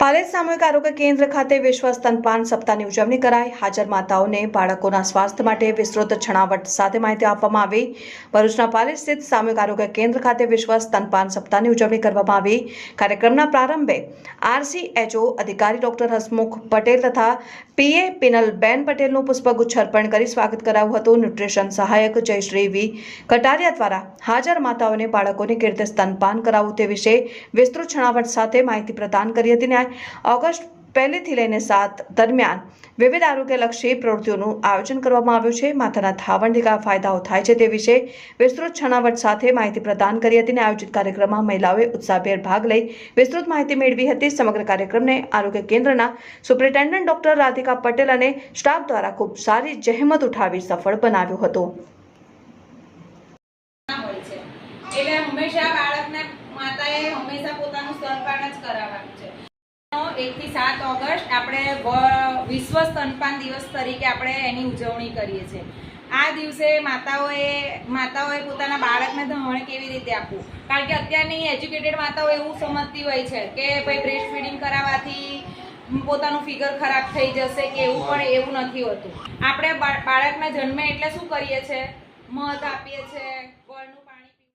પાલેજ સામૂહિક આરોગ્ય કેન્દ્ર ખાતે વિશ્વ સ્તનપાન સપ્તાહની ઉજવણી કરાઈ. હાજર માતાઓને બાળકોના સ્વાસ્થ્ય માટે વિસ્તૃત છણાવટ સાથે માહિતી આપવામાં આવી. ભરૂચના પાલેજ સ્થિત સામૂહિક આરોગ્ય કેન્દ્ર ખાતે વિશ્વ સ્તનપાન સપ્તાહની ઉજવણી કરવામાં આવી. કાર્યક્રમના પ્રારંભે આરસીએચઓ અધિકારી ડોક્ટર હસમુખ પટેલ તથા પીએ પિનલબેન પટેલનું પુષ્પગુચ્છ અર્પણ કરી સ્વાગત કરાયું હતું. ન્યુટ્રિશન સહાયક જયશ્રી વી. કટારિયા દ્વારા હાજર માતાઓને બાળકોને કેવી રીતે સ્તનપાન કરાવવું તે વિશે વિસ્તૃત છણાવટ સાથે માહિતી પ્રદાન કરી હતી. ઓગસ્ટ પહેલીથી લઈને સાત દરમિયાન વિવિધ આરોગ્યલક્ષી પ્રવૃત્તિઓનું આયોજન કરવામાં આવ્યું છે. માથાના થાવણથી ફાયદાઓ થાય છે તે વિશે વિસ્તૃત છણાવટ સાથે માહિતી પ્રદાન કરી હતી અને આયોજિત કાર્યક્રમમાં મહિલાઓએ ઉત્સાહભેર ભાગ લઈ વિસ્તૃત માહિતી મેળવી હતી. સમગ્ર કાર્યક્રમને આરોગ્ય કેન્દ્રના સુપ્રિન્ટેન્ડન્ટ ડોક્ટર રાધિકા પટેલ અને સ્ટાફ દ્વારા ખૂબ સારી જહેમત ઉઠાવી સફળ બનાવ્યો હતો. એટલે હંમેશા બાળકને માતાએ હંમેશા પોતાનું સ્તનપાન જ કરાવવાનું છે. એકથી સાત ઓગસ્ટ આપણે વિશ્વ સ્તનપાન દિવસ તરીકે આપણે એની ઉજવણી કરીએ છીએ. આ દિવસે માતાઓએ માતાઓએ પોતાના બાળકને ધમણ કેવી રીતે આપવું? કારણ કે અત્યારની એજ્યુકેટેડ માતાઓ એવું સમજતી હોય છે કે ભાઈ બ્રેસ્ટ ફીડિંગ કરાવવાથી પોતાનું ફિગર ખરાબ થઈ જશે કે એવું પણ એવું નથી હોતું. આપણે બાળકના જન્મે એટલે શું કરીએ છીએ મધ આપીએ છીએ